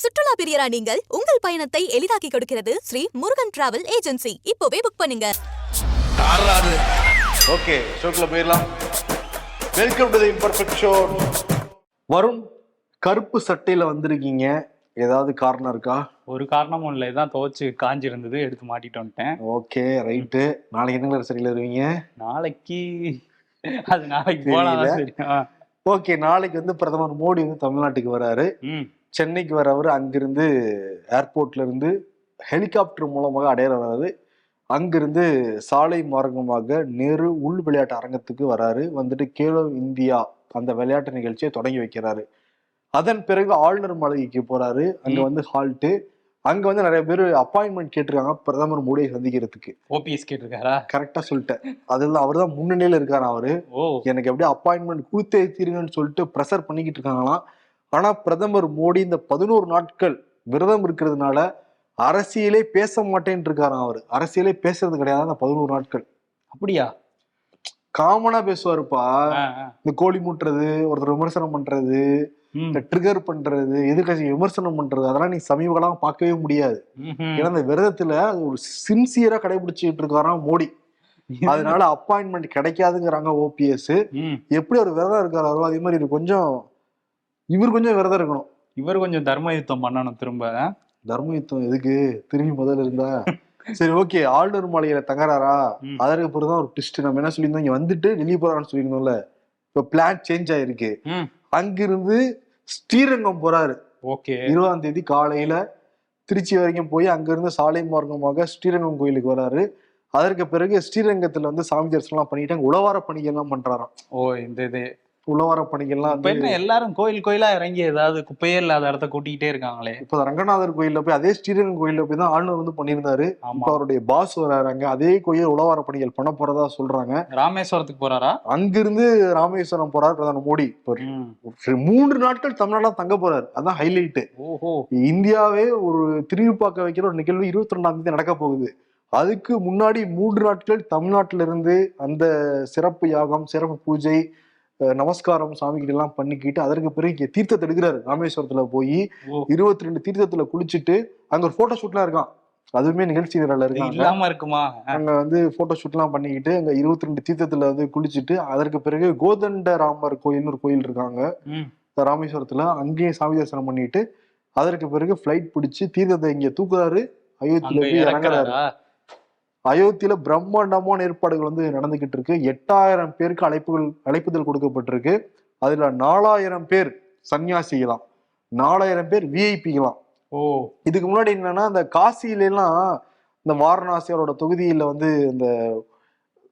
சுற்றுலா பிரியரா நீங்கள் உங்கள் பயணத்தை எளிதாக்கி கொடுக்கிறது ஸ்ரீ முருகன் டிராவல் ஏஜென்சி. இப்போவே புக் பண்ணுங்க. ஓகே ஷோக்குள்ள போயிடலாம். Welcome to the imperfect show Varun கருப்பு சட்டையில வந்திருக்கீங்க. ஏதாவது காரணம் இருக்கா? ஒரு காரணமும் இல்லை. இதான் துவைச்சு காஞ்சி இருந்தது எடுத்து மாட்டிட்டு வந்துட்டேன். Okay right. நாளைக்கு என்ன கலர் சரியில வருவீங்க? நாளைக்கு அது நாளைக்கு. தெரியும். ஓகே நாளைக்கு வந்து பிரதமர் மோடி வந்து தமிழ்நாட்டுக்கு வராரு. ம். சென்னைக்கு வரவர் அங்கிருந்து ஏர்போர்ட்ல இருந்து ஹெலிகாப்டர் மூலமாக அடையாள வராரு அங்கிருந்து சாலை மார்க்கமாக நேரு உள் விளையாட்டு அரங்கத்துக்கு வராரு. வந்துட்டு கேலோ இந்தியா அந்த விளையாட்டு நிகழ்ச்சியை தொடங்கி வைக்கிறாரு. அதன் பிறகு ஆளுநர் மாளிகைக்கு போறாரு. அங்க. வந்து ஹால்ட்டு அங்க வந்து நிறைய பேர் அப்பாயின்மெண்ட் கேட்டிருக்காங்க. பிரதமர் மோடியை சந்திக்கிறதுக்கு. ஓபிஎஸ் கேட்டிருக்காரா? கரெக்டா சொல்லிட்டேன். அதுல அவர் தான் முன்னணியில இருக்காரு அவரு. எனக்கு எப்படியும் அப்பாயின்மெண்ட் கொடுத்தே தீருங்கன்னு சொல்லிட்டு ப்ரெஷர் பண்ணிக்கிட்டு இருக்காங்களாம். ஆனா பிரதமர் மோடி இந்த பதினோரு நாட்கள் விரதம் இருக்கிறதுனால அரசியலே பேச மாட்டேன்னு இருக்காராம் அவர். அரசியலே பேசுறது கிடையாது அந்த பதினோரு நாட்கள். அப்படியா? காமனா பேசுவாருப்பா. இந்த கோழி மூட்டுறது ஒருத்தர் விமர்சனம் பண்றது இந்த ட்ரிகர் பண்றது எதிர்கட்சி விமர்சனம் பண்றது அதெல்லாம் நீ சமீப காலம் பார்க்கவே முடியாது. ஏன்னா இந்த விரதத்துல அது ஒரு சின்சியரா கடைபிடிச்சிட்டு இருக்காராம் மோடி. அதனால அப்பாயின்மெண்ட் கிடைக்காதுங்கிறாங்க ஓபிஎஸ் எப்படி ஒரு விரதம் இருக்காரோ அதே மாதிரி கொஞ்சம் இவர் கொஞ்சம் விரதம் இருக்கணும். இவர் கொஞ்சம் தர்ம யுத்தம் பண்ணணும் திரும்ப. தர்ம யுத்தம் எதுக்கு? திரும்பி முதல்ல இருந்தா? சரி ஓகே ஆளுநர் மாளிகையில தங்குறாரா ம். அதற்கு பிறகு தான் ஒரு ட்விஸ்ட் நம்ம என்ன சொல்லியிருந்தோம்? இங்க வந்துட்டு வெளியே போறான்னு சொல்லியிருந்தோம்ல. இப்ப பிளான் சேஞ்ச் ஆயிருக்கு. அங்கிருந்து ஸ்ரீரங்கம் போறாரு. ஓகே. இருபதாம் தேதி காலையில திருச்சி வரைக்கும் போய் அங்கிருந்து சாலை மார்க்கமாக ஸ்ரீரங்கம் கோயிலுக்கு வராரு. அதற்கு பிறகு ஸ்ரீரங்கத்துல வந்து சாமி தரிசனம் பண்ணிட்டு அங்க உழவார பணிகள்லாம் பண்றாராம். ஓ இந்த இது. உழவார பணிகள்லாம் என்ன எல்லாரும் கோயில் கோயிலா இறங்கி ஏதாவது குப்பையே இல்லாத இடத்த கூட்டிக்கிட்டே இருக்காங்களே. இப்போ ரங்கநாதர் கோயில்ல போய் அதே ஸ்ரீரங்கம் கோயில்ல போய் தான் ஆளுநர் வந்து பண்ணியிருந்தாரு. இப்ப அவருடைய பாஸ் வராங்க அதே கோயில் உழவார பணிகள் பண்ண போறதா சொல்றாங்க. ராமேஸ்வரத்துக்கு போறாரா? அங்கிருந்து ராமேஸ்வரம் போறார் பிரதமர் மோடி. மூன்று நாட்கள் தமிழ்நாட்டுல தங்க போறாரு. அதான் ஹைலைட் ஓஹோ. இந்தியாவே ஒரு திரும்பி பார்க்க வைக்கிற ஒரு நிகழ்வு இருபத்தி ரெண்டாம் தேதி நடக்க போகுது. அதுக்கு முன்னாடி மூன்று நாட்கள் தமிழ்நாட்டில இருந்து அந்த சிறப்பு யாகம் சிறப்பு பூஜை நமஸ்காரம் சாமிகிட்ட எல்லாம் பண்ணிக்கிட்டு அதற்கு பிறகு இங்க தீர்த்தத்தை எடுக்கிறாரு. ராமேஸ்வரத்துல போய் இருபத்தி ரெண்டு தீர்த்தத்துல குளிச்சுட்டு அங்க ஒரு போட்டோ ஷூட்லாம் இருக்கான் அதுவுமே நிகழ்ச்சி இருக்காங்க. இல்லாம இருக்குமா? அங்க வந்து போட்டோ ஷூட்லாம் பண்ணிக்கிட்டு அங்க இருபத்தி ரெண்டு தீர்த்தத்துல வந்து குளிச்சுட்டு அதற்கு பிறகு கோதண்ட ராமர் கோயில்னு ஒரு கோயில் இருக்காங்க. ராமேஸ்வரத்துல அங்கேயும் சாமி தரிசனம் பண்ணிட்டு அதற்கு பிறகு ஃபிளைட் பிடிச்சு தீர்த்தத்தை இங்க தூக்குறாரு. அயோத்தியில போய் இறங்குறாரு. அயோத்தியில பிரம்மாண்டமான ஏற்பாடுகள் வந்து நடந்துகிட்டு இருக்கு. எட்டாயிரம் பேருக்கு அழைப்புகள் அழைப்புதல் கொடுக்கப்பட்டிருக்கு. அதுல நாலாயிரம் பேர் சன்னியாசிகளாம். நாலாயிரம் பேர் விஐபிகளாம் ஓ. இதுக்கு முன்னாடி என்னன்னா இந்த காசியில எல்லாம் இந்த வாரணாசி அவரோட தொகுதியில வந்து இந்த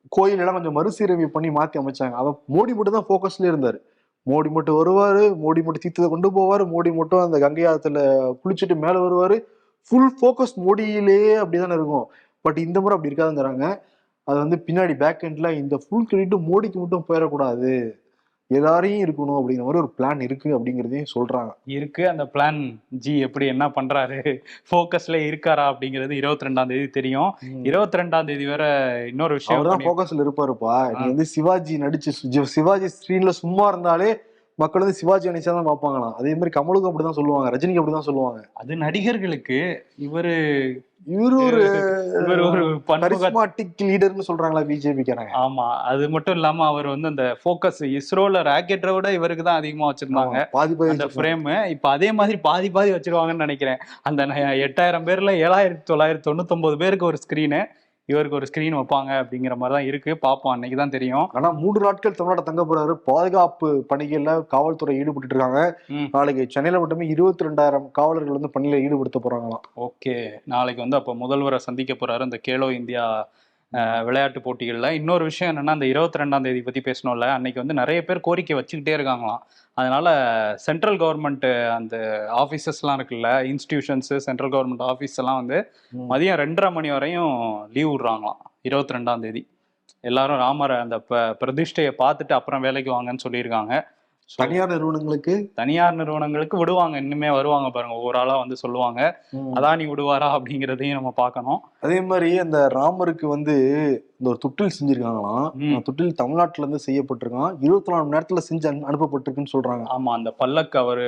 கோயில் எல்லாம் கொஞ்சம் மறுசீரமைப்பு பண்ணி மாத்தி அமைச்சாங்க. அத மோடி மட்டும் தான் போக்கஸ்ல இருந்தாரு. மோடி மட்டும் வருவாரு மோடி மட்டும் தீர்த்தத்தை கொண்டு போவாரு மோடி மட்டும் அந்த கங்கை ஆத்துல குளிச்சுட்டு மேல வருவாரு. ஃபுல் ஃபோக்கஸ் மோடியிலேயே அப்படிதானே இருக்கும். பட் இந்த முறை அப்படி இருக்காதுங்கிறாங்க. அது வந்து பின்னாடி பேக் எண்ட்ல இந்த ஃபுல் கிரெடிட் மோடிக்கு மட்டும் போயிடக்கூடாது. எல்லாரையும் இருக்கணும் அப்படிங்கிற மாதிரி ஒரு பிளான் இருக்கு அப்படிங்கிறதையும் சொல்றாங்க. இருக்கு. அந்த பிளான் ஜி எப்படி என்ன பண்றாரு? ஃபோக்கஸ்ல இருக்காரா அப்படிங்கிறது இருபத்தி ரெண்டாம் தேதி தெரியும். இருபத்தி ரெண்டாம் தேதி வேற இன்னொரு விஷயம் பண்ணி- போக்கஸ்ல இருப்பாருப்பா. நீ வந்து சிவாஜி நடிச்சு சிவாஜி ஸ்கிரீன்ல சும்மா இருந்தாலே மக்கள் வந்து சிவாஜி நினைச்சா தான் பார்ப்பாங்களாம். அதே மாதிரி கமலுக்கும் அப்படிதான் சொல்லுவாங்க ரஜினிக்கு அப்படிதான் சொல்லுவாங்க. அது நடிகர்களுக்கு இவரு இவரு ஒரு இவர் ஒரு கரிஸ்மாட்டிக் லீடர்னு சொல்றாங்களா பிஜேபிக்காரங்க ஆமா அது மட்டும் இல்லாம அவர் வந்து அந்த ஃபோக்கஸ் இஸ்ரோல ராக்கெட்டை விட இவருக்கு தான் அதிகமா வச்சிருந்தாங்க. பாதி பாதி அந்த. ஃப்ரேம் இப்ப அதே மாதிரி பாதி பாதி வச்சிருவாங்கன்னு நினைக்கிறேன். அந்த எட்டாயிரம் பேர்ல ஏழாயிரத்தி தொள்ளாயிரத்தி தொண்ணூத்தொன்பது பேருக்கு ஒரு ஸ்கிரீனு இவருக்கு ஒரு ஸ்கிரீன் வைப்பாங்க அப்படிங்கிற மாதிரி தான் இருக்கு. பார்ப்போம் அன்னைக்கு தான் தெரியும். ஆனா மூன்று நாட்கள் தமிழ்நாட்டை தங்க போறாரு. பாதுகாப்பு பணிகள்ல காவல்துறை ஈடுபட்டு இருக்காங்க. நாளைக்கு சென்னையில மட்டுமே இருபத்தி ரெண்டாயிரம் காவலர்கள் வந்து பணியில ஈடுபடுத்த போறாங்களாம். ஓகே. நாளைக்கு வந்து அப்போ முதல்வரை சந்திக்க போறாரு இந்த கேலோ இந்தியா விளையாட்டு போட்டிகள்ல. இன்னொரு விஷயம் என்னன்னா அந்த இருபத்தி ரெண்டாம் தேதி பத்தி பேசணும்ல. அன்னைக்கு வந்து நிறைய பேர் கோரிக்கை வச்சுக்கிட்டே இருக்காங்களாம். அதனால சென்ட்ரல் கவர்மெண்ட் அந்த ஆஃபீஸஸ்லாம் இருக்குல்ல இன்ஸ்டிடியூஷன்ஸ் சென்ட்ரல் கவர்மெண்ட் ஆஃபீஸ் எல்லாம் வந்து. மதியம் ரெண்டரை மணி வரையும் லீவ் விடுறாங்களாம் இருபத்தி ரெண்டாம் தேதி. எல்லாரும் ராமரை அந்த ப- பிரதிஷ்டையை பார்த்துட்டு அப்புறம் வேலைக்கு வாங்கன்னு சொல்லியிருக்காங்க. தனியார் நிறுவனங்களுக்கு? தனியார் நிறுவனங்களுக்கு விடுவாங்க. இன்னுமே வருவாங்க பாருங்க. ஒவ்வொரு ஆளா வந்து சொல்லுவாங்க. அதானி விடுவாரா அப்படிங்கிறதையும் நம்ம பார்க்கணும். அதே மாதிரி அந்த ராமருக்கு வந்து இந்த ஒரு தொட்டில் செஞ்சிருக்காங்களாம். தொட்டில் தமிழ்நாட்டுல இருந்து செய்யப்பட்டிருக்கான் இருபத்தி நாலு மணி நேரத்துல செஞ்சு அனு- அனுப்பப்பட்டிருக்குன்னு சொல்றாங்க. ஆமா அந்த பல்லக்கு அவர்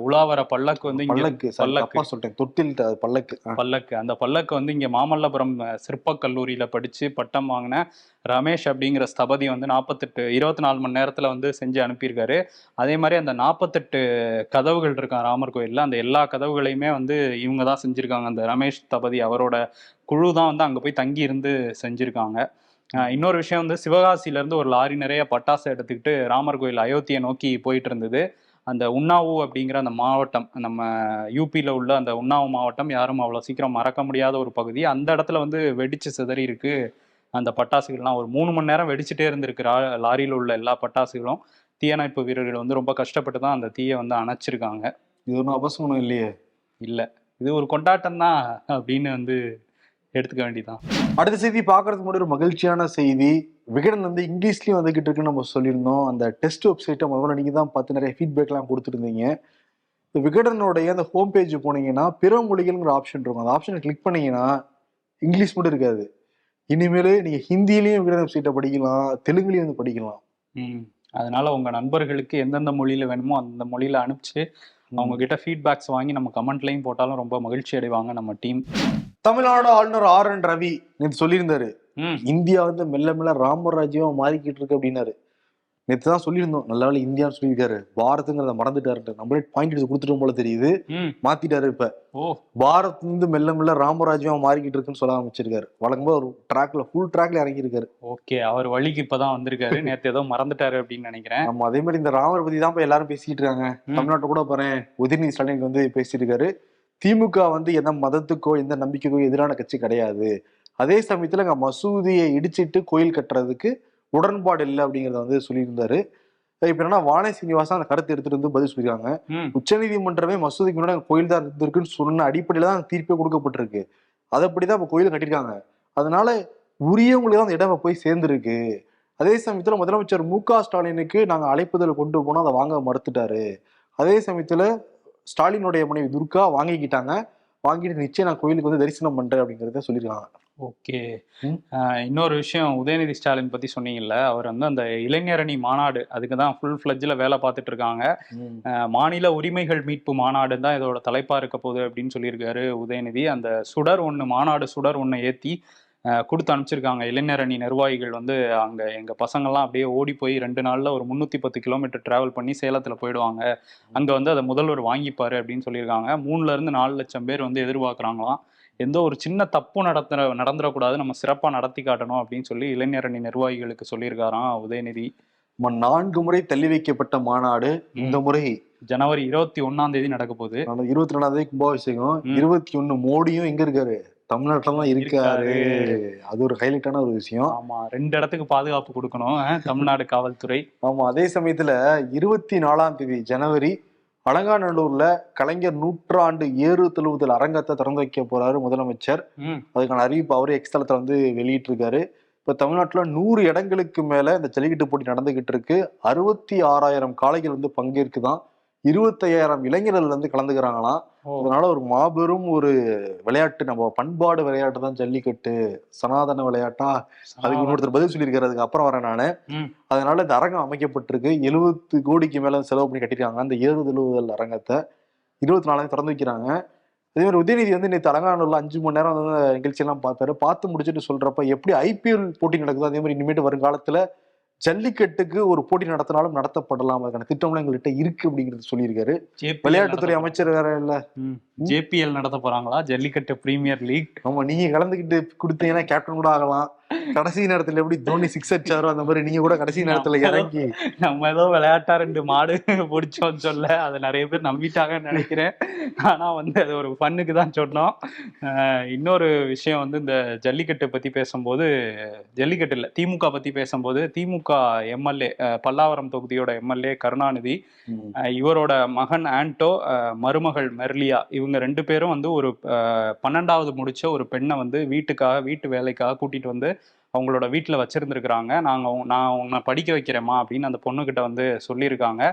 உலாவர பல்லக்கு வந்து பல்லக்கு பல்லக்கு. சொல்லிட்டேன். தொட்டில் பல்லக்கு. பல்லக்கு. அந்த பல்லக்கு வந்து இங்க மாமல்லபுரம் அஹ், சிற்பக் கல்லூரியில படிச்சு பட்டம் வாங்கின ரமேஷ் அப்படிங்கிற ஸ்தபதி வந்து நாற்பத்தெட்டு இருபத்தி நாலு மணி நேரத்துல வந்து செஞ்சு அனுப்பியிருக்காரு. அதே மாதிரி அந்த நாற்பத்தெட்டு கதவுகள் இருக்கான் ராமர் கோயில்ல அந்த எல்லா கதவுகளையுமே வந்து இவங்க தான் செஞ்சிருக்காங்க. அந்த ரமேஷ் ஸ்தபதி அவரோட குழு தான் வந்து அங்க போய் தங்கி இருந்து செஞ்சிருக்காங்க. இன்னொரு விஷயம் வந்து சிவகாசியில இருந்து ஒரு லாரி நிறைய பட்டாசு எடுத்துக்கிட்டு ராமர் கோயில் அயோத்தியை நோக்கி போயிட்டு இருந்தது. அந்த உன்னாவு அப்படிங்கிற அந்த மாவட்டம் நம்ம யூபியில் உள்ள அந்த உன்னாவு மாவட்டம் யாரும் அவ்வளோ சீக்கிரம் மறக்க முடியாத ஒரு பகுதி. அந்த இடத்துல வந்து வெடிச்சு சிதறி இருக்கு. அந்த பட்டாசுகள்லாம் ஒரு மூணு மணி நேரம் வெடிச்சிட்டே இருந்திருக்கு. லாரியில உள்ள எல்லா பட்டாசுகளும். தீயணைப்பு வீரர்கள் வந்து ரொம்ப கஷ்டப்பட்டு தான் அந்த தீயை வந்து அணைச்சிருக்காங்க. இது ஒன்றும் அபசகுணம் இல்லையே? இல்லை. இது ஒரு கொண்டாட்டம் தான் அப்படின்னு வந்து எடுத்துக்க வேண்டியதான் அடுத்த செய்தி பார்க்கறதுக்கு முன்னாடி ஒரு மகிழ்ச்சியான செய்தி. விகடன் வந்து இங்கிலீஷ்லயும் வந்துகிட்டு இருக்குன்னு நம்ம சொல்லியிருந்தோம். அந்த டெஸ்ட் வெப்சைட்டை முதல்ல நீங்க தான் பார்த்து நிறைய ஃபீட்பேக்லாம் கொடுத்துருந்தீங்க. இந்த விகடனுடைய அந்த ஹோம் பேஜ் போனீங்கன்னா பிற மொழிகள்ங்கிற ஆப்ஷன் இருக்கும். அந்த ஆப்ஷனை கிளிக் பண்ணீங்கன்னா இங்கிலீஷ் மட்டும் இருக்காது. இனிமேல் நீங்க ஹிந்திலையும் விகடன் வெப்சைட்டை படிக்கலாம் தெலுங்குலையும் வந்து படிக்கலாம். அதனால உங்க நண்பர்களுக்கு எந்தெந்த மொழியில வேணுமோ அந்த மொழியில அனுப்பிச்சு அவங்க கிட்ட ஃபீட்பேக்ஸ் வாங்கி நம்ம கமெண்ட்லையும் போட்டாலும் ரொம்ப மகிழ்ச்சி அடைவாங்க நம்ம டீம் தமிழ்நாடு ஆளுநர் ஆர் என் ரவி நேற்று சொல்லியிருந்தாரு. இந்தியா வந்து மெல்ல மெல்ல ராமர் ராஜ்யமா மாறிக்கிட்டு இருக்கு அப்படின்னாரு. நேற்று தான் சொல்லியிருந்தோம். நல்ல வேளை இந்தியான்னு சொல்லியிருக்காரு. பாரத்துங்கிறத மறந்துட்டாருன்ட்டு. நம்மளே பாயிண்ட் எடுத்து கொடுத்துட்டோம் போல தெரியுது. மாத்திட்டாரு இப்ப. பாரத் வந்து மெல்ல மெல்ல ராமராஜ்யமா மாறிக்கிட்டு இருக்குன்னு சொல்ல ஆரம்பிச்சிருக்காரு. வழக்கமா ஒரு ட்ராக்ல ஃபுல் ட்ராக்ல இறங்கியிருக்காரு. ஓகே. அவர் வழிக்கு இப்பதான் வந்திருக்காரு. நேத்து ஏதோ மறந்துட்டாரு அப்படின்னு நினைக்கிறேன். நம்ம அதே மாதிரி இந்த ராமர் பத்தி தான் இப்ப எல்லாரும் பேசிட்டு இருக்காங்க. தமிழ்நாட்டை கூட பாறேன் உதயநிதி ஸ்டாலின் வந்து பேசிட்டு இருக்காரு திமுக வந்து எந்த மதத்துக்கோ எந்த நம்பிக்கைக்கோ எதிரான கட்சி கிடையாது. அதே சமயத்துல அங்க மசூதியை இடிச்சிட்டு கோயில் கட்டுறதுக்கு உடன்பாடு இல்லை அப்படிங்கறத வந்து சொல்லியிருந்தாரு. இப்ப என்னன்னா வானே சீனிவாசன் அந்த கருத்து எடுத்துட்டு வந்து பதில் சொல்லியிருக்காங்க. ம். உச்சநீதிமன்றமே மசூதிக்கு முன்னாடி கோயில் தான் இருந்திருக்குன்னு சொன்ன அடிப்படையில தான் தீர்ப்பே கொடுக்கப்பட்டிருக்கு. அதப்படிதான் இப்ப கோயில் கட்டியிருக்காங்க. அதனால உரியவங்களுக்கு தான் அந்த இடம் போய் சேர்ந்திருக்கு. அதே சமயத்துல முதலமைச்சர் மு க ஸ்டாலினுக்கு நாங்க அழைப்புதல் கொண்டு போனோம் அதை வாங்க மறுத்துட்டாரு. அதே சமயத்துல ஸ்டாலினுடைய மனைவி துர்கா வாங்கிக்கிட்டாங்க. வாங்கிட்டு நிச்சயம் நான் கோயிலுக்கு வந்து தரிசனம் பண்றேன் அப்படிங்கறத சொல்லியிருக்காங்க. ஓகே. இன்னொரு விஷயம் உதயநிதி ஸ்டாலின் பத்தி சொன்னீங்கல்ல அவர் வந்து அந்த இளைஞரணி மாநாடு அதுக்கு தான் ஃபுல் ஃபிளட்ஜில் வேலை பார்த்துட்டு இருக்காங்க. மாநில உரிமைகள் மீட்பு மாநாடு தான் இதோட தலைப்பா இருக்க போகுது அப்படின்னு சொல்லியிருக்காரு உதயநிதி. அந்த சுடர் ஒன்று மாநாடு சுடர் ஒன்று ஏற்றி கொடுத்து அனுப்பிச்சிருக்காங்க. இளைஞரணி நிர்வாகிகள் வந்து அங்கே எங்கள் பசங்கள்லாம் அப்படியே ஓடி போய் ரெண்டு நாளில் ஒரு முந்நூற்றி பத்து கிலோமீட்டர் டிராவல் பண்ணி சேலத்தில் போயிடுவாங்க. அங்கே வந்து அதை முதல்வர் வாங்கிப்பாரு அப்படின்னு சொல்லியிருக்காங்க. மூணுல இருந்து நாலு லட்சம் பேர் வந்து எதிர்பார்க்குறாங்களாம். எந்த ஒரு சின்ன தப்பு நடத்துற நடந்துடக்கூடாது. நம்ம சிறப்பாக நடத்தி காட்டணும் அப்படின்னு சொல்லி இளைஞரணி நிர்வாகிகளுக்கு சொல்லியிருக்காராம் உதயநிதி. நான்கு முறை தள்ளி வைக்கப்பட்ட மாநாடு இந்த முறை ஜனவரி இருபத்தி ஒன்னாம் தேதி நடக்க போகுது இருபத்தி ரெண்டாம் தேதி கும்பாபிஷேகம். இருபத்தி ஒண்ணு மோடியும் எங்க இருக்காரு. தமிழ்நாட்டுல தான் இருக்காரு. அது ஒரு ஹைலைட்டான ஒரு விஷயம். ஆமா ரெண்டு இடத்துக்கு பாதுகாப்பு கொடுக்கணும் தமிழ்நாடு காவல்துறை. ஆமா அதே சமயத்துல இருபத்தி நாலாம் தேதி ஜனவரி அலங்காநல்லூர்ல கலைஞர் நூற்றாண்டு ஏறு தழுவுதல் அரங்கத்தை திறந்து வைக்க போறாரு முதலமைச்சர். அதுக்கான அறிவிப்பு அவரே எக்ஸ்தலத்துல வந்து வெளியிட்டிருக்காரு. இப்ப தமிழ்நாட்டுல நூறு இடங்களுக்கு மேல இந்த ஜல்லிக்கட்டு போட்டி நடந்துகிட்டு இருக்கு. அறுபத்தி ஆறாயிரம் காளைகள் வந்து பங்கேற்குதான் இருபத்தையாயிரம் இளைஞர்கள் வந்து கலந்துக்கிறாங்களாம் அதனால ஒரு மாபெரும் ஒரு விளையாட்டு நம்ம பண்பாடு விளையாட்டு தான் ஜல்லிக்கட்டு சனாதன விளையாட்டா அதுக்கு இன்னொருத்தர் பதில் சொல்லியிருக்காரு அதுக்கு அப்புறம் வரேன் நானு. அதனால இந்த அரங்கம் அமைக்கப்பட்டிருக்கு. எழுபத்து கோடிக்கு மேல செலவு பண்ணி கட்டிருக்காங்க அந்த ஏறுதழுவுதல் அரங்கத்தை இருபத்தி நாலாயிரம் திறந்து வைக்கிறாங்க. அதே மாதிரி உதயநிதி வந்து நேற்று அலங்காநல்லூர்ல அஞ்சு மணி நேரம் வந்து நிகழ்ச்சியெல்லாம் பார்த்தாரு. பார்த்து முடிச்சுட்டு சொல்றப்ப எப்படி ஐபிஎல் போட்டி நடக்குதோ அதே மாதிரி இனிமேட்டு வருங்காலத்துல ஜல்லிக்கட்டுக்கு ஒரு போட்டி நடத்தினாலும் நடத்தப்படலாம் அதுக்கான திட்டம்லாம் எங்கள்கிட்ட இருக்கு அப்படிங்கிறது சொல்லியிருக்காரு. விளையாட்டுத்துறை அமைச்சர் வேற இல்ல. ஜேபிஎல் நடத்த போறாங்களா? ஜல்லிக்கட்டு பிரீமியர் லீக் ஆமா நீங்க கலந்துக்கிட்டு கொடுத்தீங்கன்னா கேப்டன் கூட ஆகலாம். கடைசி நேரத்துல எப்படி தோனி சிக்ஸ் அடிச்சாரோ அந்த மாதிரி நீங்க கூட கடைசி நேரத்துல இறங்கி. நம்ம ஏதோ விளையாட்டா ரெண்டு மாடு பிடிச்சோம்னு சொல்ல. அதை நிறைய பேர் நம்பிட்டாங்கன்னு நினைக்கிறேன். ஆனா வந்து அது ஒரு ஃபன்னுக்கு தான் சொன்னோம். இன்னொரு விஷயம் வந்து இந்த ஜல்லிக்கட்டு பத்தி பேசும்போது ஜல்லிக்கட்டு இல்ல திமுக பத்தி பேசும்போது திமுக எம்எல்ஏ பல்லாவரம் தொகுதியோட எம்எல்ஏ கருணாநிதி இவரோட மகன் ஆண்டோ மருமகள் மெர்லியா இவங்க ரெண்டு பேரும் வந்து ஒரு பன்னெண்டாவது முடிச்ச ஒரு பெண்ணை வந்து வீட்டுக்காக வீட்டு வேலைக்காக கூட்டிட்டு வந்து அவங்களோட வீட்டில் வச்சுருந்துருக்குறாங்க. நாங்கள் நான் உன்னை படிக்க வைக்கிறேம்மா அப்படின்னு அந்த பொண்ணுக்கிட்ட வந்து சொல்லியிருக்காங்க.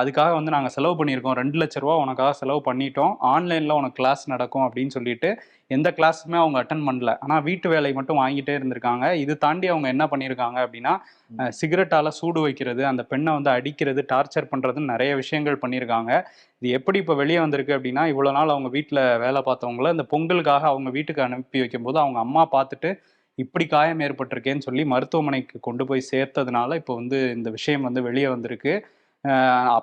அதுக்காக வந்து நாங்கள் செலவு பண்ணியிருக்கோம். ரெண்டு லட்ச ரூபா உனக்காக செலவு பண்ணிட்டோம். ஆன்லைனில் உனக்கு கிளாஸ் நடக்கும் அப்படின்னு சொல்லிட்டு எந்த கிளாஸுமே அவங்க அட்டன் பண்ணல. ஆனால் வீட்டு வேலை மட்டும் வாங்கிட்டே இருந்திருக்காங்க. இது தாண்டி அவங்க என்ன பண்ணியிருக்காங்க அப்படின்னா சிகரெட்டால் சூடு வைக்கிறது அந்த பெண்ணை வந்து அடிக்கிறது டார்ச்சர் பண்ணுறதுன்னு நிறைய விஷயங்கள் பண்ணியிருக்காங்க. இது எப்படி இப்போ வெளியே வந்திருக்கு அப்படின்னா இவ்வளோ நாள் அவங்க வீட்டில் வேலை பார்த்தவங்கள இந்த பொங்கலுக்காக அவங்க வீட்டுக்கு அனுப்பி வைக்கும்போது அவங்க அம்மா பார்த்துட்டு இப்படி காயம் ஏற்பட்டிருக்கேன்னு சொல்லி மருத்துவமனைக்கு கொண்டு போய் சேர்த்ததுனால இப்போ வந்து இந்த விஷயம் வந்து வெளியே வந்திருக்கு.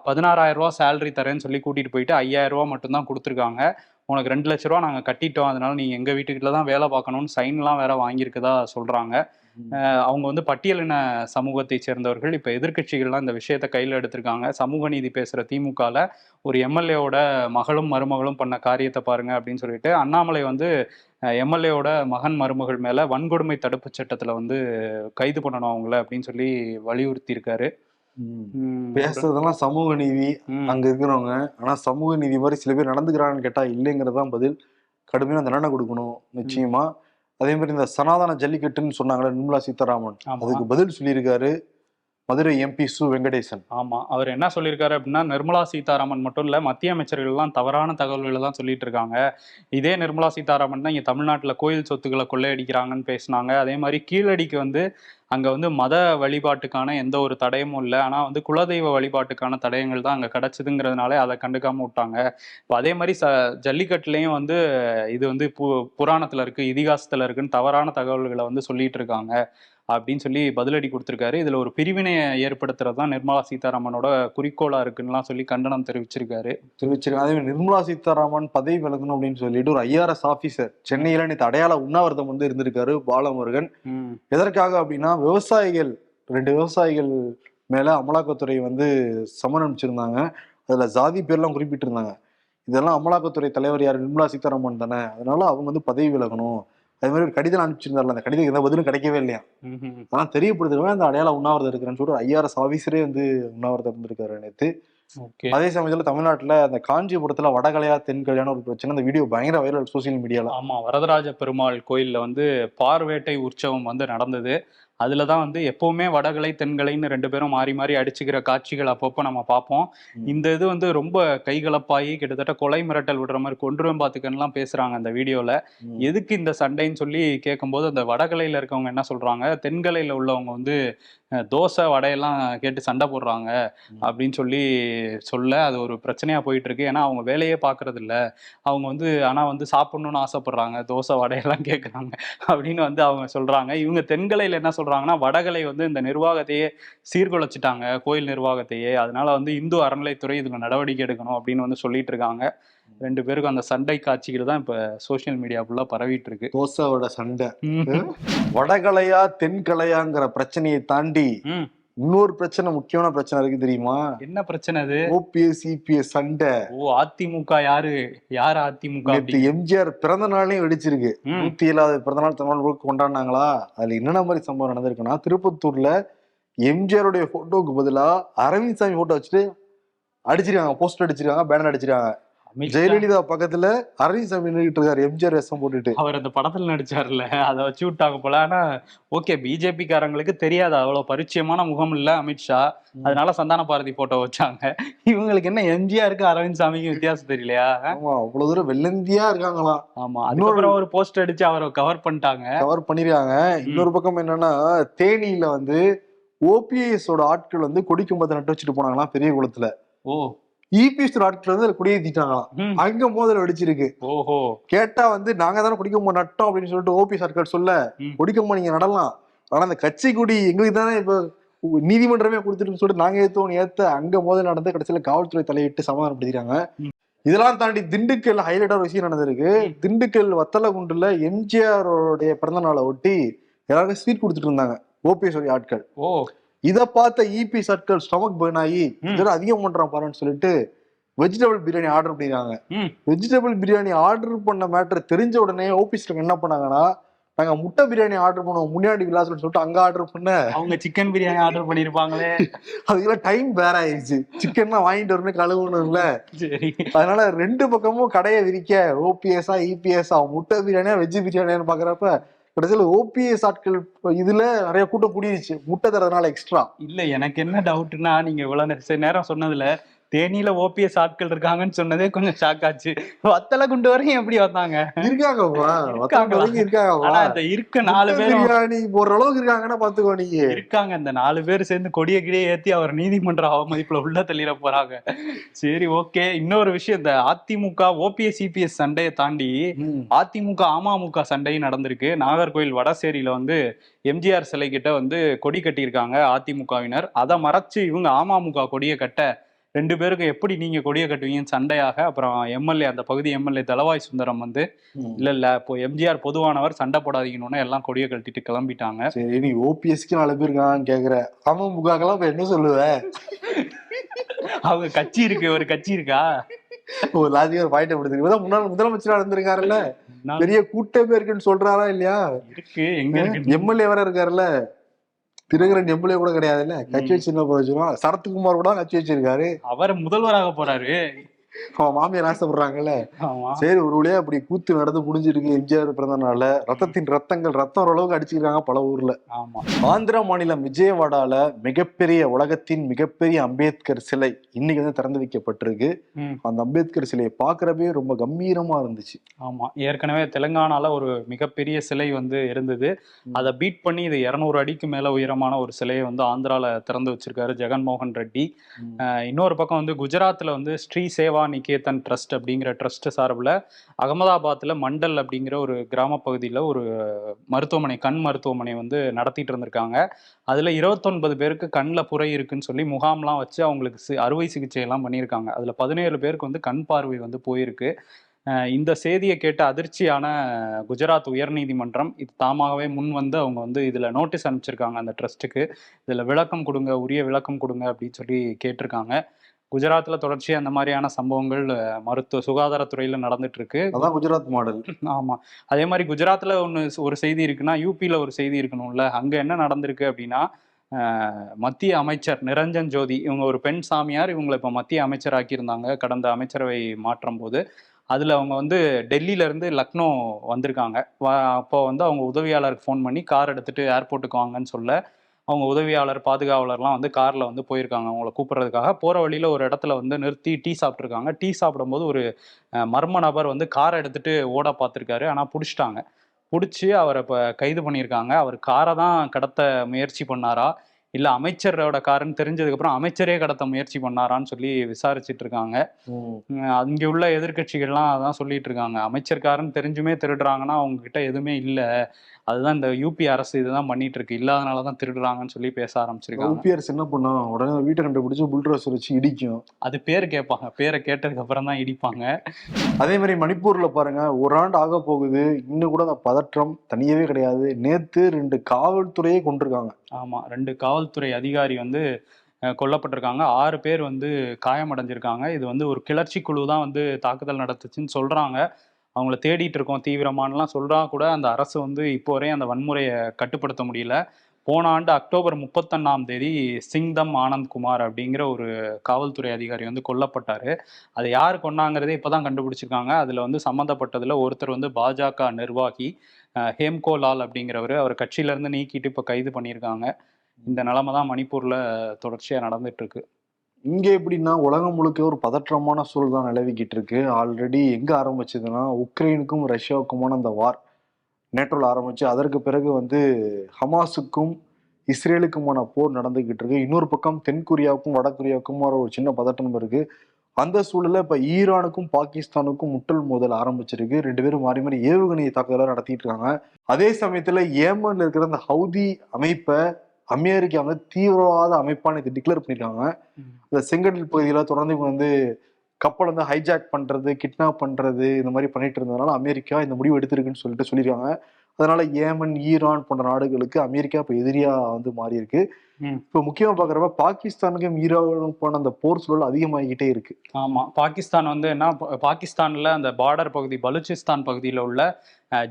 பதினாறாயிரம் ரூபா சேலரி தரேன்னு சொல்லி கூட்டிட்டு போயிட்டு ஐயாயிரம் ரூபா மட்டும்தான் கொடுத்துருக்காங்க. உனக்கு ரெண்டு லட்ச ரூபா நாங்கள் கட்டிட்டோம். அதனால நீ எங்க வீட்டுக்கிட்ட தான் வேலை பார்க்கணும்னு சைன்லாம் வேற வாங்கியிருக்கதா சொல்றாங்க. அஹ் அவங்க வந்து பட்டியலின சமூகத்தை சேர்ந்தவர்கள். இப்போ எதிர்க்கட்சிகள்லாம் இந்த விஷயத்தை கையில் எடுத்திருக்காங்க. சமூக நீதி பேசுகிற திமுகவில் ஒரு எம்எல்ஏவோட மகளும் மருமகளும் பண்ண காரியத்தை பாருங்க அப்படின்னு சொல்லிட்டு அண்ணாமலை வந்து எம்எல்ஏவோட மகன் மருமகள் மேலே வன்கொடுமை தடுப்பு சட்டத்தில் வந்து கைது பண்ணணும் அவங்கள அப்படின்னு சொல்லி வலியுறுத்தி இருக்காரு பேசுறதெல்லாம் சமூக நீதி அங்க இருக்கிறவங்க. ஆனா சமூக நீதி மாதிரி சில பேர் நடந்துக்கிறாங்கன்னு கேட்டா இல்லைங்கிறதான் பதில். கடுமையான தண்டனை கொடுக்கணும் நிச்சயமா. அதே மாதிரி இந்த சனாதன ஜல்லிக்கட்டுன்னு சொன்னாங்களே நிர்மலா சீதாராமன். அதுக்கு பதில் சொல்லியிருக்காரு. மதுரை எம்பி சு வெங்கடேசன். ஆமா அவர் என்ன சொல்லியிருக்காரு அப்படின்னா நிர்மலா சீதாராமன் மட்டும் இல்ல மத்திய அமைச்சர்கள் எல்லாம் தவறான தகவல்களை தான் சொல்லிட்டு இருக்காங்க இதே நிர்மலா சீதாராமன் தான் இங்க தமிழ்நாட்டுல கோயில் சொத்துக்களை கொள்ளையடிக்கிறாங்கன்னு பேசினாங்க. அதே மாதிரி கீழடிக்கு வந்து அங்க வந்து மத வழிபாட்டுக்கான எந்த ஒரு தடயமும் இல்லை. ஆனா வந்து குலதெய்வ வழிபாட்டுக்கான தடயங்கள் தான் அங்க கிடைச்சதுங்கிறதுனால அதை கண்டுக்காம விட்டாங்க. இப்போ அதே மாதிரி ச ஜல்லிக்கட்டுலயும் வந்து இது வந்து பு புராணத்துல இருக்கு இதிகாசத்துல இருக்குன்னு தவறான தகவல்களை வந்து சொல்லிட்டு இருக்காங்க அப்படின்னு சொல்லி பதிலடி கொடுத்திருக்காரு. இதுல ஒரு பிரிவினையை ஏற்படுத்துறது தான் நிர்மலா சீதாராமனோட குறிக்கோளா இருக்குன்னுலாம் சொல்லி கண்டனம் தெரிவிச்சிருக்காரு. தெரிவிச்சிருக்காங்க. அதே நிர்மலா சீதாராமன் பதவி விலகணும் அப்படின்னு சொல்லிட்டு ஒரு ஐஆர்எஸ் ஆபீசர் சென்னையில நேற்று அடையாள உண்ணாவிரதம் வந்து இருந்திருக்காரு பாலமுருகன். எதற்காக அப்படின்னா விவசாயிகள் ரெண்டு விவசாயிகள் மேல அமலாக்கத்துறை வந்து சமன் அனுப்பிச்சிருந்தாங்க. அதுல ஜாதி பேர்லாம் குறிப்பிட்டிருந்தாங்க. இதெல்லாம் அமலாக்கத்துறை தலைவர் யார்? நிர்மலா சீதாராமன் தானே. அதனால அவங்க வந்து பதவி விலகணும். அதே மாதிரி ஒரு கடிதம் அனுப்பிச்சிருந்தாருல அந்த கடிதம் எந்த பதிலும் கிடைக்கவே இல்லையா. அதெல்லாம் தெரியப்படுத்துறவங்க அந்த அடையாள உண்ணாவிரதம் இருக்கிறேன்னு சொல்லிட்டு ஐஆர்எஸ் ஆபீசரே வந்து உண்ணாவிரதம் இருந்திருக்காரு நேற்று அதே சமயத்துல தமிழ்நாட்டுல அந்த காஞ்சிபுரத்துல வடகலையா தென்கலையான ஒரு பிரச்சனை. அந்த வீடியோ பயங்கர வைரல் சோசியல் மீடியால ஆமா வரதராஜ பெருமாள் கோயில்ல வந்து பார்வேட்டை உற்சவம் வந்து நடந்தது. அதுல தான் வந்து எப்பவுமே வடகலை தென்கலைன்னு ரெண்டு பேரும் மாறி மாறி அடிச்சுக்கிற காட்சிகள் அப்பப்போ நம்ம பார்ப்போம். இந்த இது வந்து ரொம்ப கைகலப்பாகி கிட்டத்தட்ட கொலை மிரட்டல் விடுற மாதிரி கொன்றுவேன் பார்த்துக்கன்னுலாம் பேசுறாங்க அந்த வீடியோல. ம். எதுக்கு இந்த சண்டைன்னு சொல்லி கேட்கும்போது அந்த வடகலையில இருக்கவங்க என்ன சொல்றாங்க? தென்கலையில உள்ளவங்க வந்து தோசை வடையெல்லாம் கேட்டு சண்டை போடுறாங்க. அப்படின்னு சொல்லி சொல்ல அது ஒரு பிரச்சனையா போயிட்டு இருக்கு ஏன்னா அவங்க வேலையே பாக்குறது இல்ல அவங்க வந்து ஆனா வந்து சாப்பிடணும்னு ஆசைப்படுறாங்க. தோசை வடையெல்லாம் கேட்குறாங்க அப்படின்னு வந்து அவங்க சொல்றாங்க. இவங்க தென்கலையில என்ன சொல்றாங்கன்னா வடகலை வந்து இந்த நிர்வாகத்தையே சீர்குலைச்சிட்டாங்க கோயில் நிர்வாகத்தையே அதனால வந்து இந்து அறநிலைத்துறை இதுல நடவடிக்கை எடுக்கணும் அப்படின்னு வந்து சொல்லிட்டு இருக்காங்க ரெண்டு பேருக்கும் அந்த சண்டை காட்சிகள் தான் இப்ப சோஷியல் மீடியா ஃபுல்லா பரவிட்டு இருக்கு தோசையோட சண்டை. வடகலையா தென்கலையாங்கிற பிரச்சனையை தாண்டி. இன்னொரு பிரச்சனை முக்கியமான பிரச்சனை இருக்கு தெரியுமா? என்ன பிரச்சனை அது? ஓபிஎஸ் சிபிஎஸ் சண்டை. ஓ அதிமுக யாரு? யார் அதிமுக எம்ஜிஆர் பிறந்த நாளையும் வெடிச்சிருக்கு. நூத்தி ஏழாவது பிறந்த நாள் தமிழ் முழுக்க கொண்டாடினாங்களா? அதுல என்னென்ன மாதிரி சம்பவம் நடந்திருக்குன்னா திருப்பத்தூர்ல எம்ஜிஆருடைய போட்டோவுக்கு பதிலா அரவிந்த் சாமி போட்டோ வச்சுட்டு அடிச்சிருக்காங்க போஸ்டர் அடிச்சிருக்காங்க பேனர் அடிச்சிருக்காங்க. ஜெயலலிதா பக்கத்துல அரவிந்த் நின்றுட்டு இருக்காரு எம்ஜிஆர் வேஷம் போட்டுட்டு. அவர் அந்த படத்துல நடிச்சார்ல அதை வச்சு விட்டாங்க போல. ஆனா ஓகே பிஜேபி காரங்களுக்கு தெரியாது அவ்வளவு பரிச்சயமான முகம் இல்ல அமித்ஷா அதனால சந்தான பாரதி போட்டோ வச்சாங்க. இவங்களுக்கு என்ன எம்ஜிஆருக்கு அரவிந்த் சாமிக்கும் வித்தியாசம் தெரியலையா? ஆமா அவ்வளவு தூரம் வெள்ளந்தியா இருக்காங்களாம். ஆமா அதுக்கப்புறம் ஒரு போஸ்ட் அடிச்சு அவரை கவர் பண்ணிட்டாங்க. கவர் பண்ணிருக்காங்க. இன்னொரு பக்கம் என்னன்னா தேனியில வந்து ஓபிஎஸ் ஓட ஆட்கள் வந்து கொடிக்கும்பத்தை நட்டு வச்சுட்டு போனாங்களாம் பெரிய குளத்துல. ஓ. இபிஎஸ் ஆட்கள் வந்து அதுல குடியேற்றிட்டாங்களாம். அங்க மோதல் வெடிச்சிருக்கு. ஓஹோ. கேட்டா வந்து நாங்க தானே குடிக்கும்போது நட்டோம் அப்படின்னு சொல்லிட்டு ஓபிஎஸ் ஆட்கள் சொல்ல ம். குடிக்கும்போது நீங்க நடலாம். ஆனா அந்த கட்சி குடி எங்களுக்கு தானே இப்ப நீதிமன்றமே கொடுத்துட்டு சொல்லிட்டு நாங்க ஏத்தோம் ஏத்த. அங்க மோதல் நடந்து கடைசியில காவல்துறை தலையிட்டு சமாதானப்படுத்திட்டாங்க. இதெல்லாம் தாண்டி திண்டுக்கல் ஹைலைட்டா ஒரு விஷயம் நடந்திருக்கு. திண்டுக்கல் வத்தலகுண்டுல எம்ஜிஆரோடைய பிறந்த நாளை ஒட்டி எல்லாருக்கும் ஸ்வீட் கொடுத்துட்டு இருந்தாங்க. ஓபிஎஸ் ஆட்கள். ஓ. இத பார்த்த இபி ஆட்கள் ஸ்டொமக் பேர்ன் ஆகி. இதெல்லாம் அதிகம் பண்றான் பாருன்னு சொல்லிட்டு வெஜிடபிள் பிரியாணி ஆர்டர் பண்ணிருக்காங்க. வெஜிடபிள் பிரியாணி ஆர்டர் பண்ண மேட்டர் தெரிஞ்ச உடனே ஓபிஎஸ்ல என்ன பண்ணாங்கன்னா நாங்க முட்டை பிரியாணி ஆர்டர் பண்ணுவோம் முன்னாடி விலாசம்னு சொல்லிட்டு அங்க ஆர்டர் பண்ண. அவங்க சிக்கன் பிரியாணி ஆர்டர் பண்ணிருப்பாங்களே. அதுக்கெல்லாம் டைம் வேற ஆயிடுச்சு. சிக்கன்லாம் வாங்கிட்டு வரணும் கழுவணும்ல. அதனால ரெண்டு பக்கமும் கடையை விரிக்க ஓபிஎஸ்ஆ இபிஎஸ்ஆ முட்டை பிரியாணியா வெஜ் பிரியாணியான்னு பாக்குறப்ப கடைசியில் ஓபிஎஸ் ஆட்கள் இதுல நிறைய கூட்டம் கூடிருச்சு. முட்டை தரதுனால எக்ஸ்ட்ரா இல்ல எனக்கு என்ன டவுட்னா நீங்க இவ்வளவு நேரம் சொன்னதுல தேனியில ஓபிஎஸ் ஆட்கள் இருக்காங்கன்னு சொன்னதே கொஞ்சம் ஷாக் ஆச்சு. வத்தலை குண்டு வரையும் எப்படி வந்தாங்க? இருக்காங்கப்பா. இந்த இருக்க நாலு பேரும் பிரியாணி போடுற அளவுக்கு இருக்காங்கன்னா பாத்துக்கோ நீங்க. இருக்காங்க இந்த நாலு பேர் சேர்ந்து கொடிய கிடிய ஏத்தி அவர் நீதிமன்ற அவமதிப்புல உள்ள தள்ளிட போறாங்க. சரி ஓகே. இன்னொரு விஷயம் இந்த அதிமுக ஓபிஎஸ் சிபிஎஸ் சண்டையை தாண்டி அதிமுக அமமுக சண்டையும் நடந்திருக்கு. நாகர்கோயில் வடசேரியில வந்து எம்ஜிஆர் சிலை கிட்ட வந்து கொடி கட்டியிருக்காங்க அதிமுகவினர். அதை மறைச்சு இவங்க அமமுக கொடியை கட்ட ரெண்டு பேருக்கு எப்படி நீங்க கொடியை கட்டுவீங்கன்னு சண்டையாக அப்புறம் எம்எல்ஏ அந்த பகுதி எம்எல்ஏ தலவாய் சுந்தரம் வந்து இல்ல இல்ல இப்போ எம்ஜிஆர் பொதுவானவர் சண்டை போடாதீங்கன்னு எல்லாம் கொடியை கழட்டிட்டு கிளம்பிட்டாங்க. சரி நீ ஓபிஎஸ்க்கு நாலு பேர் இருக்கான்னு கேக்குற. அமமுகக்கெல்லாம் இப்ப என்ன சொல்லுவ? அவங்க கட்சி இருக்கு ஒரு கட்சி இருக்கா? ஒரு லாஜிக்கா பாயிண்ட் எடுத்துருக்கு முன்னாள் முதலமைச்சரா இருந்திருக்காருல்ல? பெரிய கூட்டமே இருக்குன்னு சொல்றாரா இல்லையா? இருக்கு எங்க இருக்கு எம்எல்ஏ வேற இருக்காருல்ல? திருகரன் எம்எல்ஏ கூட கிடையாதுல்ல. கட்சி வச்சு என்ன பிரயோஜனம் சரத்குமார் கூட கட்சி வச்சிருக்காரு. அவர் முதல்வராக போறாரு. அவன் மாமியார் ஆசைப்படுறாங்கல்ல? சரி ஒரு வழியா அப்படி கூத்து நடந்து முடிஞ்சிருக்கு எம்ஜிஆர் பிறந்த நாள்ல. ரத்தத்தின் ரத்தங்கள் ரத்தம் ஓரளவுக்கு அடிச்சிருக்காங்க பல ஊர்ல. ஆமா. ஆந்திரா மாநிலம் விஜயவாடால மிகப்பெரிய உலகத்தின் மிகப்பெரிய அம்பேத்கர் சிலை இன்னைக்கு வந்து திறந்து வைக்கப்பட்டிருக்கு. அந்த அம்பேத்கர் சிலையை பார்க்கறப்பே ரொம்ப கம்பீரமா இருந்துச்சு. ஆமா. ஏற்கனவே தெலுங்கானால ஒரு மிகப்பெரிய சிலை வந்து இருந்தது. அதை பீட் பண்ணி இது இருநூறு அடிக்கு மேல உயரமான ஒரு சிலையை வந்து ஆந்திரால திறந்து வச்சிருக்காரு ஜெகன்மோகன் ரெட்டி. இன்னொரு பக்கம் வந்து குஜராத்ல வந்து ஸ்ரீ சேவா நிகேதன் ட்ரஸ்ட் அப்படிங்கிற ட்ரஸ்ட் சார்பில் அகமதாபாத்தில் மண்டல் அப்படிங்கிற ஒரு கிராம பகுதியில் ஒரு மருத்துவமனை கண் மருத்துவமனை வந்து நடத்திட்டு இருந்திருக்காங்க. அதில் இருபத்தொன்பது பேருக்கு கண்ணில் புரை இருக்குன்னு சொல்லி முகாம்லாம் வச்சு அவங்களுக்கு சி- அறுவை சிகிச்சை எல்லாம் பண்ணியிருக்காங்க. அதில் பதினேழு பேருக்கு வந்து கண் பார்வை வந்து போயிருக்கு. இந்த செய்தியை கேட்டு அதிர்ச்சியான குஜராத் உயர்நீதிமன்றம் இது தாமாகவே முன் வந்து அவங்க வந்து இதில் நோட்டீஸ் அனுப்பிச்சிருக்காங்க அந்த ட்ரஸ்ட்டுக்கு. இதில் விளக்கம் கொடுங்க உரிய விளக்கம் கொடுங்க அப்படின்னு சொல்லி கேட்டிருக்காங்க. குஜராத்ல தொடர்ச்சியா அந்த மாதிரியான சம்பவங்கள் மருத்துவ சுகாதாரத்துறையில நடந்துட்டு இருக்கு அதான் குஜராத் மாடல். ஆமா. அதே மாதிரி குஜராத்ல ஒன்று ஒரு செய்தி இருக்குன்னா யூபியில் ஒரு செய்தி இருக்கணும்ல. அங்க என்ன நடந்திருக்கு அப்படின்னா மத்திய அமைச்சர் நிரஞ்சன் ஜோதி இவங்க ஒரு பெண் சாமியார் இவங்களை இப்போ மத்திய அமைச்சர் ஆக்கியிருந்தாங்க கடந்த அமைச்சரவை மாற்றம் போது அதில் அவங்க வந்து டெல்லியில இருந்து லக்னோ வந்திருக்காங்க. அப்போ வந்து அவங்க உதவியாளருக்கு ஃபோன் பண்ணி கார் எடுத்துட்டு ஏர்போர்ட்டுக்கு வாங்கன்னு சொல்ல அவங்க உதவியாளர் பாதுகாவலர்லாம் வந்து காரில் வந்து போயிருக்காங்க. அவங்கள கூப்பிட்றதுக்காக போகிற வழியில் ஒரு இடத்துல வந்து நிறுத்தி டீ சாப்பிட்ருக்காங்க டீ சாப்பிடும்போது ஒரு மர்ம நபர் வந்து காரை எடுத்துட்டு ஓட பார்த்துருக்காரு. ஆனால் பிடிச்சிட்டாங்க. பிடிச்சி அவரை இப்போ கைது பண்ணியிருக்காங்க. அவர் காரை தான் கடத்த முயற்சி பண்ணாரா? இல்லை அமைச்சரோட காருன்னு தெரிஞ்சதுக்கப்புறம் அமைச்சரே கடத்த முயற்சி பண்ணாரான்னு சொல்லி விசாரிச்சுட்டு இருக்காங்க அங்கே உள்ள எதிர்க்கட்சிகள்லாம் அதான் சொல்லிட்டு இருக்காங்க அமைச்சர்காரன்னு தெரிஞ்சுமே திருடுறாங்கன்னா அவங்க கிட்ட எதுவுமே இல்லை. அதுதான் இந்த யூபி அரசு இதுதான் பண்ணிட்டு இருக்கு இல்லாதனால தான் திருடுறாங்கன்னு சொல்லி பேச ஆரம்பிச்சிருக்காங்க. யூபிஆர்ஸ் என்ன பண்ணும் உடனே வீட்டை கண்டுபிடிச்சு புல்ட்ரோஸ் வச்சு இடிக்கும். அது பேர் கேட்பாங்க. பேரை கேட்டதுக்கு அப்புறம் தான் இடிப்பாங்க. அதே மாதிரி மணிப்பூர்ல பாருங்க ஒரு ஆண்டு ஆக போகுது. இன்னும் கூட அந்த பதற்றம் தனியவே கிடையாது. நேத்து ரெண்டு காவல்துறையே கொண்டிருக்காங்க ஆமா ரெண்டு காவல்துறை அதிகாரி வந்து கொல்லப்பட்டிருக்காங்க. ஆறு பேர் வந்து காயமடைஞ்சிருக்காங்க. இது வந்து ஒரு கிளர்ச்சி குழு தான் வந்து தாக்குதல் நடத்துச்சுன்னு சொல்றாங்க. அவங்கள தேடிட்டு இருக்கோம் தீவிரமானலாம் சொல்கிறா கூட அந்த அரசு வந்து இப்போ வரையும் அந்த வன்முறையை கட்டுப்படுத்த முடியல. போன ஆண்டு அக்டோபர் முப்பத்தொன்னாம் தேதி சிங்தம் ஆனந்த் குமார் அப்படிங்கிற ஒரு காவல்துறை அதிகாரி வந்து கொல்லப்பட்டார். அதை யார் கொன்னாங்கிறதே இப்போதான் கண்டுபிடிச்சிருக்காங்க. அதில் வந்து சம்மந்தப்பட்டதில் ஒருத்தர் வந்து பாஜக நிர்வாகி ஹேம்கோ லால் அப்படிங்கிறவர் அவர் கட்சியிலேருந்து நீக்கிட்டு இப்போ கைது பண்ணியிருக்காங்க. இந்த நிலமை தான் மணிப்பூரில் தொடர்ச்சியாக நடந்துட்டு இருக்கு. இங்க எப்படின்னா உலகம் முழுக்க ஒரு பதற்றமான சூழல் தான் நிலவிக்கிட்டு இருக்கு. ஆல்ரெடி எங்க ஆரம்பிச்சதுன்னா உக்ரைனுக்கும் ரஷ்யாவுக்குமான அந்த வார் நேற்றோல் ஆரம்பிச்சு அதற்கு பிறகு வந்து ஹமாஸுக்கும் இஸ்ரேலுக்குமான போர் நடந்துகிட்டு இருக்கு. இன்னொரு பக்கம் தென்கொரியாவுக்கும் வடகொரியாவுக்கும் ஒரு சின்ன பதட்டம் இருக்கு. அந்த சூழலில் இப்ப ஈரானுக்கும் பாகிஸ்தானுக்கும் முட்டல் மோதல் ஆரம்பிச்சிருக்கு. ரெண்டு பேரும் மாறி மாறி ஏவுகணை தாக்குதலாம் நடத்திட்டு இருக்காங்க. அதே சமயத்துல ஏமன்ல இருக்கிற அந்த ஹவுதி அமைப்பை அமெரிக்கா வந்து தீவிரவாத அமைப்பான இது டிக்ளேர் பண்ணிருக்காங்க. இந்த செங்கடல் பகுதியில தொடர்ந்து இவங்க வந்து கப்பல் வந்து ஹைஜாக் பண்றது கிட்னாப் பண்றது இந்த மாதிரி பண்ணிட்டு இருந்ததுனால அமெரிக்கா இந்த முடிவு எடுத்திருக்குன்னு சொல்லிட்டு சொல்லியிருக்காங்க அதனால ஏமன் ஈரான் போன்ற நாடுகளுக்கு அமெரிக்கா இப்ப எதிரியா வந்து மாறி இருக்கு ம். இப்ப முக்கியமா பாக்குறப்ப பாகிஸ்தானுக்கும் ஈரானுக்கும் அந்த போர் சூழல் அதிகமாகிக்கிட்டே இருக்கு. ஆமா. பாகிஸ்தான் வந்து என்ன பாகிஸ்தான்ல அந்த பார்டர் பகுதி பலூச்சிஸ்தான் பகுதியில் உள்ள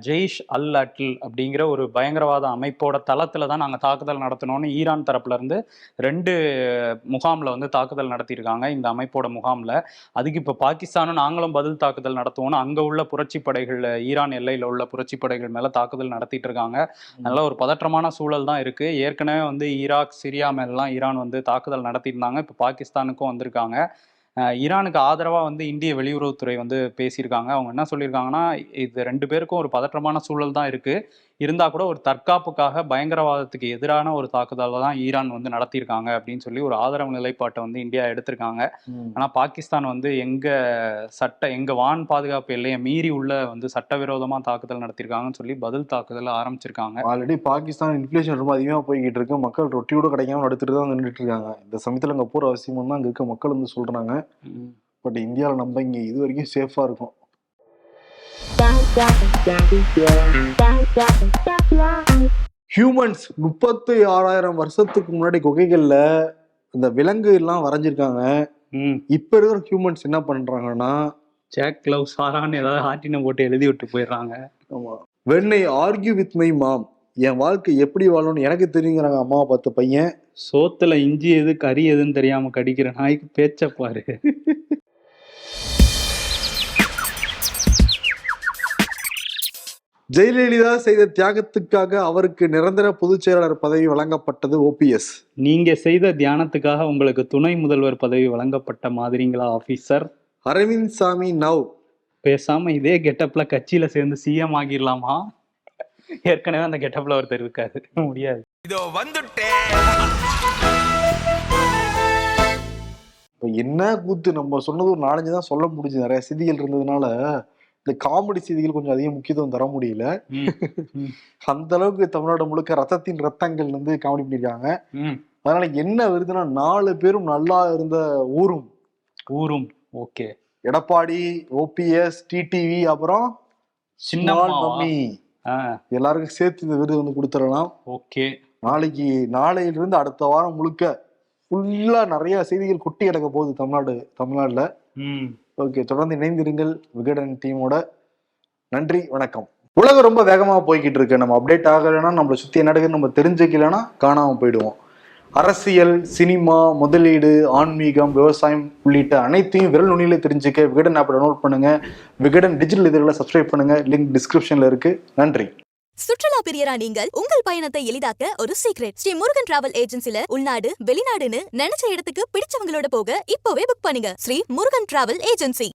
ஜெய்ஷ் அல் அட்ல் அப்படிங்கிற ஒரு பயங்கரவாத அமைப்போட தளத்துல தான் நாங்க தாக்குதல் நடத்தணும்னு ஈரான் தரப்புல இருந்து ரெண்டு முகாம்ல வந்து தாக்குதல் நடத்தியிருக்காங்க இந்த அமைப்போட முகாம்ல. அதுக்கு இப்ப பாகிஸ்தானும் நாங்களும் பதில் தாக்குதல் நடத்துவோம்னு அங்க உள்ள புரட்சி படைகள் ஈரான் எல்லையில உள்ள புரட்சி படைகள் மேல தாக்குதல் நடத்திட்டு இருக்காங்க. நல்ல ஒரு பதற்றமான சூழல் தான் இருக்கு. ஏற்கனவே வந்து ஈராக் சிரியா மேலாம் ஈரான் வந்து தாக்குதல் நடத்தியிருந்தாங்க. இப்போ பாகிஸ்தானுக்கும் வந்திருக்காங்க. ஈரானுக்கு ஆதரவா வந்து இந்திய வெளியுறவுத்துறை வந்து பேசியிருக்காங்க. அவங்க என்ன சொல்லியிருக்காங்கன்னா இது ரெண்டு பேருக்கும் ஒரு பதற்றமான சூழல் தான் இருக்கு. இருந்தா கூட ஒரு தற்காப்புக்காக பயங்கரவாதத்துக்கு எதிரான ஒரு தாக்குதலை தான் ஈரான் வந்து நடத்தியிருக்காங்க அப்படின்னு சொல்லி ஒரு ஆதரவு நிலைப்பாட்டை வந்து இந்தியா எடுத்திருக்காங்க. ஆனா பாகிஸ்தான் வந்து எங்க சட்ட எங்க வான் பாதுகாப்பு எல்லையை மீறி உள்ள வந்து சட்டவிரோதமா தாக்குதல் நடத்தியிருக்காங்கன்னு சொல்லி பதில் தாக்குதல் ஆரம்பிச்சிருக்காங்க. ஆல்ரெடி பாகிஸ்தான் இன்ஃபிளேஷன் ரொம்ப அதிகமா போய்கிட்டு இருக்கு. மக்கள் ரொட்டி கூட கிடைக்காம நடத்திட்டு தான் நின்றுட்டு இருக்காங்க. இந்த சமயத்துல அங்க போற அவசியம் தான் அங்க இருக்க மக்கள் வந்து சொல்றாங்க. பட் இந்தியாவில் நம்ம இங்க இது வரைக்கும் சேஃபா இருக்கும். ஹியூமன்ஸ் முப்பத்தி ஆறாயிரம் வருஷத்துக்கு முன்னாடி குகைகள்ல இந்த விலங்கு எல்லாம் வரைஞ்சிருக்காங்க. இப்ப இருக்கிற ஹியூமன்ஸ் என்ன பண்றாங்கன்னா ஜாக் கிளவ் சாரான்னு ஏதாவது ஆட்டினை போட்டு எழுதி விட்டு போயிடுறாங்க. ஆமா. வெண்ணை ஆர்கியூ வித் மை மாம் என் வாழ்க்கை எப்படி வாழணும்னு எனக்கு தெரியுங்கிறாங்க அம்மாவை பார்த்த பையன் சோத்துல இஞ்சி எது கறி எதுன்னு தெரியாம கடிக்கிற நாய்க்கு பேச்ச பாரு. ஜெயலலிதா செய்த தியாகத்துக்காக அவருக்கு நிரந்தர பொதுச் செயலாளர் பதவி வழங்கப்பட்டது ஓபிஎஸ் நீங்க செய்த தியானத்துக்காக உங்களுக்கு துணை முதல்வர் பதவி வழங்கப்பட்ட மாதிரிங்களா ஆபீசர் அரவிந்த் சாமி நவ். பேசாம இதே கெட்டப்ல கட்சியில சேர்ந்து சிஎம் ஆகிடலாமா? ஏற்கனவே அந்த கெட்டப்ல ஒருத்தர் இருக்காரு முடியாது. இதோ வந்துட்டேன் இப்போ என்ன கூத்து? நம்ம சொன்னது ஒரு நாலஞ்சு தான் சொல்ல முடிஞ்சு நிறைய செய்திகள் இருந்ததுனால இந்த காமெடி செய்திகள் கொஞ்சம் அதிக முக்கியத்துவம் தர முடியல. அந்த அளவுக்கு தமிழ்நாடு முழுக்க ரத்தத்தின் ரத்தங்கள் வந்து காமெடி பண்ணியிருக்காங்க ம். அதனால என்ன வருதுன்னா நாலு பேரும் நல்லா இருந்த ஊரும். ஊரும். ஓகே. எடப்பாடி ஓபிஎஸ் டிடிவி அப்புறம் mummy. ஆ எல்லாருக்கும் சேர்த்து இந்த விருது வந்து கொடுத்துடலாம். ஓகே. நாளைக்கு நாளையிலிருந்து அடுத்த வாரம் முழுக்க ஃபுல்லா நிறைய செய்திகள் கொட்டி கிடக்க போகுது தமிழ்நாடு தமிழ்நாடுல ம். ஓகே தொடர்ந்து இணைந்திருங்கள் விகடன் டீமோட. நன்றி வணக்கம். உலகம் ரொம்ப வேகமா போய்கிட்டு இருக்கு. நம்ம அப்டேட் ஆகலைன்னா நம்மளை சுத்தி என்ன நம்ம தெரிஞ்சுக்கலைன்னா காணாம போயிடுவோம். அரசியல் சினிமா முதலீடு ஆன்மீகம் விவசாயம் உள்ளிட்ட அனைத்தையும் விரல் நுனியில தெரிஞ்சுக்க விகடன் ஆப்பை டவுன்லோட் பண்ணுங்க. விகடன் டிஜிட்டல் இதழில் சப்ஸ்கிரைப் பண்ணுங்க. லிங்க் டிஸ்கிரிப்ஷன்ல இருக்கு. நன்றி. சுற்றுலா பிரியரா நீங்கள் உங்கள் பயணத்தை எளிதாக்க ஒரு சீக்ரெட் ஸ்ரீ முருகன் டிராவல் ஏஜென்சில உள்நாடு வெளிநாடுன்னு நினைச்ச இடத்துக்கு பிடிச்சவங்களோட போக இப்போவே புக் பண்ணுங்க. Sri Murugan travel agency